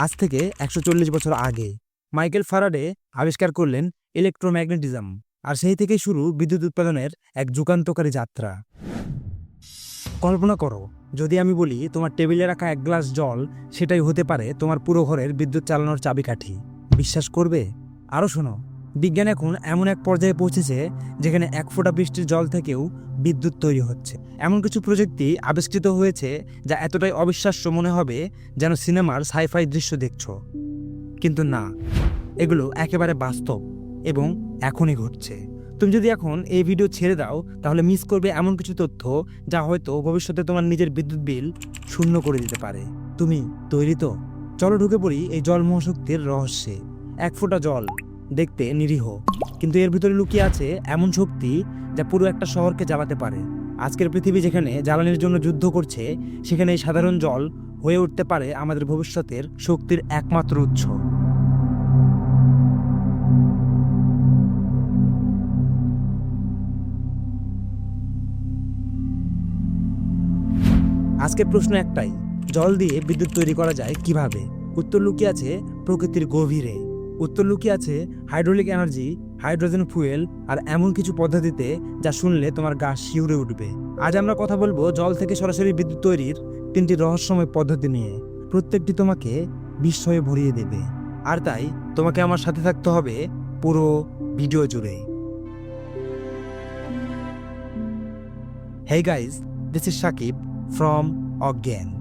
আজ থেকে একশো চল্লিশ বছর আগে মাইকেল ফারাডে আবিষ্কার করলেন ইলেকট্রোম্যাগনেটিজম আর সেই থেকেই শুরু বিদ্যুৎ উৎপাদনের এক যুগান্তকারী যাত্রা। কল্পনা করো, যদি আমি বলি তোমার টেবিলে রাখা এক গ্লাস জল, সেটাই হতে পারে তোমার পুরো ঘরের বিদ্যুৎ চালানোর চাবিকাঠি। বিশ্বাস করবে? আরও শোনো। বিজ্ঞান এখন এমন এক পর্যায়ে পৌঁছেছে যেখানে এক ফোঁটা বৃষ্টির জল থেকেও বিদ্যুৎ তৈরি হচ্ছে। এমন কিছু প্রযুক্তি আবিষ্কৃত হয়েছে যা এতটাই অবিশ্বাস্য মনে হবে যেন সিনেমার সাইফাই দৃশ্য দেখছ। কিন্তু না, এগুলো একেবারে বাস্তব এবং এখনই ঘটছে। তুমি যদি এখন এই ভিডিও ছেড়ে দাও, তাহলে মিস করবে এমন কিছু তথ্য যা হয়তো ভবিষ্যতে তোমার নিজের বিদ্যুৎ বিল শূন্য করে দিতে পারে। তুমি তৈরি তো? চলো ঢুকে পড়ি এই জল মহাশক্তির রহস্যে। এক ফোঁটা জল দেখতে নিরীহ। কিন্তু এর ভিতরে লুকিয়ে আছে এমন শক্তি যা পুরো একটা শহরকে জ্বালাতে পারে। আজকের পৃথিবী যেখানে জ্বালানির জন্য যুদ্ধ করছে, সেখানে এই সাধারণ জল হয়ে উঠতে পারে আমাদের ভবিষ্যতের শক্তির একমাত্র উৎস। আজকের প্রশ্ন একটাই, জল দিয়ে বিদ্যুৎ তৈরি করা যায় কীভাবে? উত্তর লুকিয়ে আছে প্রকৃতির গভীরে। উত্তর লুকিয়ে আছে হাইড্রোলিক এনার্জি, হাইড্রোজেন ফুয়েল আর এমন কিছু পদ্ধতিতে যা শুনলে তোমার গা শিউরে উঠবে। আজ আমরা কথা বলব জল থেকে সরাসরি বিদ্যুৎ তৈরির তিনটি রহস্যময় পদ্ধতি নিয়ে। প্রত্যেকটি তোমাকে বিস্ময়ে ভরিয়ে দেবে। আর তাই তোমাকে আমার সাথে থাকতে হবে পুরো ভিডিও জুড়ে। Hey guys this is Shakib from Ogden.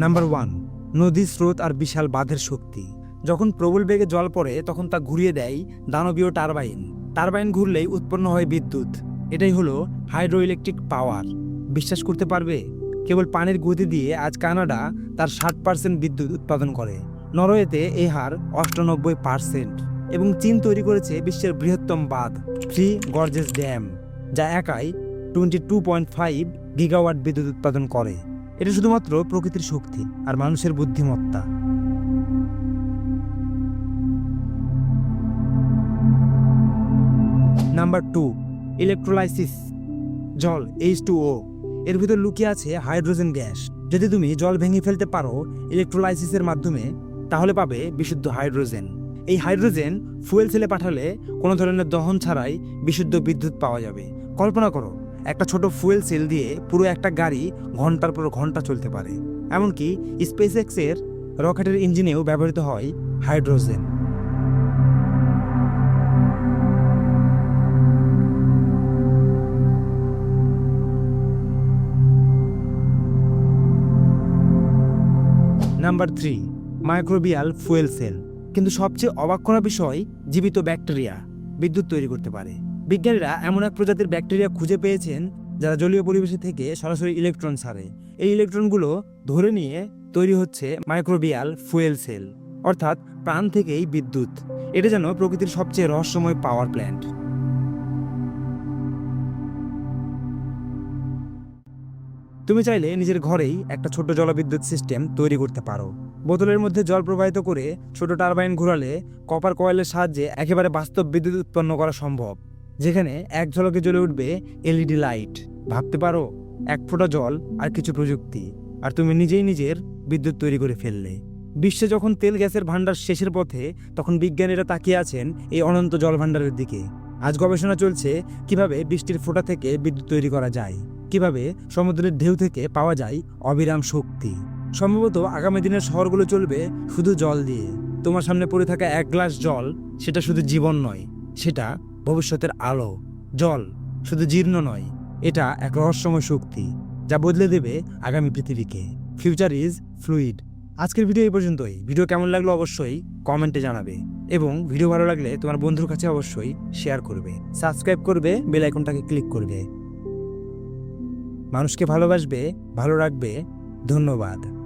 Number one নদী স্রোত আর বিশাল বাঁধের শক্তি। যখন প্রবল বেগে জল পড়ে, তখন তা ঘুরিয়ে দেয় দানবীয় টারবাইন। টারবাইন ঘুরলেই উৎপন্ন হয় বিদ্যুৎ। এটাই হলো হাইড্রো ইলেকট্রিক পাওয়ার। বিশ্বাস করতে পারবে? কেবল পানির গতি দিয়ে আজ কানাডা তার ষাট পার্সেন্ট বিদ্যুৎ উৎপাদন করে। নরওয়েতে এই হার অষ্টানব্বই পার্সেন্ট এবং চীন তৈরি করেছে বিশ্বের বৃহত্তম বাঁধ, থ্রি গর্জেস ড্যাম, যা একাই twenty two point five gigawatt বিদ্যুৎ উৎপাদন করে। এটা শুধুমাত্র প্রকৃতির শক্তি আর মানুষের বুদ্ধিমত্তা। নাম্বার টু ইলেকট্রোলাইসিস জল এইচ টু ও এর ভিতর লুকিয়ে আছে হাইড্রোজেন গ্যাস। যদি তুমি জল ভেঙে ফেলতে পারো ইলেকট্রোলাইসিসের মাধ্যমে, তাহলে পাবে বিশুদ্ধ হাইড্রোজেন। এই হাইড্রোজেন ফুয়েল সেলে পাঠালে কোনো ধরনের দহন ছাড়াই বিশুদ্ধ বিদ্যুৎ পাওয়া যাবে। কল্পনা করো একটা ছোট ফুয়েল সেল দিয়ে পুরো একটা গাড়ি ঘণ্টার পর ঘণ্টা চলতে পারে। এমনকি স্পেস এক্সের রকেটের ইঞ্জিনেও ব্যবহৃত হয় hydrogen. Number three microbial fuel cell কিন্তু সবচেয়ে অবাক করা বিষয়, জীবিত ব্যাকটেরিয়া, বিদ্যুৎ তৈরি করতে পারে। বিজ্ঞানীরা এমন এক প্রজাতির ব্যাকটেরিয়া খুঁজে পেয়েছেন যারা জলীয় পরিবেশে থেকে সরাসরি ইলেকট্রন ছাড়ে। এই ইলেকট্রনগুলো ধরে নিয়ে তৈরি হচ্ছে মাইক্রোবিয়াল ফুয়েল সেল, অর্থাৎ প্রাণ থেকেই বিদ্যুৎ। এটা যেন প্রকৃতির সবচেয়ে রহস্যময় পাওয়ার প্ল্যান্ট। তুমি চাইলে নিজের ঘরেই একটা ছোট জলবিদ্যুৎ সিস্টেম তৈরি করতে পারো। বোতলের মধ্যে জল প্রবাহিত করে ছোট টারবাইন ঘোরালে কপার কয়েলের সাহায্যে একেবারে বাস্তব বিদ্যুৎ উৎপন্ন করা সম্ভব। যেখানে এক ঝলকে জ্বলে উঠবে এলইডি লাইট। ভাবতে পারো, এক ফোঁটা জল আর কিছু প্রযুক্তি, আর তুমি নিজেই নিজের বিদ্যুৎ তৈরি করে ফেললে। বিশ্বে যখন তেল গ্যাসের ভাণ্ডার শেষের পথে, তখন বিজ্ঞানীরা তাকিয়ে আছেন এই অনন্ত জল ভাণ্ডারের দিকে। আজ গবেষণা চলছে কীভাবে বৃষ্টির ফোঁটা থেকে বিদ্যুৎ তৈরি করা যায়, কীভাবে সমুদ্রের ঢেউ থেকে পাওয়া যায় অবিরাম শক্তি। সম্ভবত আগামী দিনের শহরগুলো চলবে শুধু জল দিয়ে। তোমার সামনে পড়ে থাকা এক গ্লাস জল, সেটা শুধু জীবন নয়, সেটা ভবিষ্যতের আলো, জল শুধু জীর্ণ নয়, এটা এক রহস্যময় শক্তি যা বদলে দেবে আগামী পৃথিবীকে। ফিউচার ইজ ফ্লুইড আজকের ভিডিও এই পর্যন্তই। ভিডিও কেমন লাগল অবশ্যই কমেন্টে জানাবে এবং ভিডিও ভালো লাগলে তোমার বন্ধুর কাছে অবশ্যই শেয়ার করবে। সাবস্ক্রাইব করবে বেল আইকনটাকে ক্লিক করবে। মানুষকে ভালোবাসবে, ভালো রাখবে, ধন্যবাদ।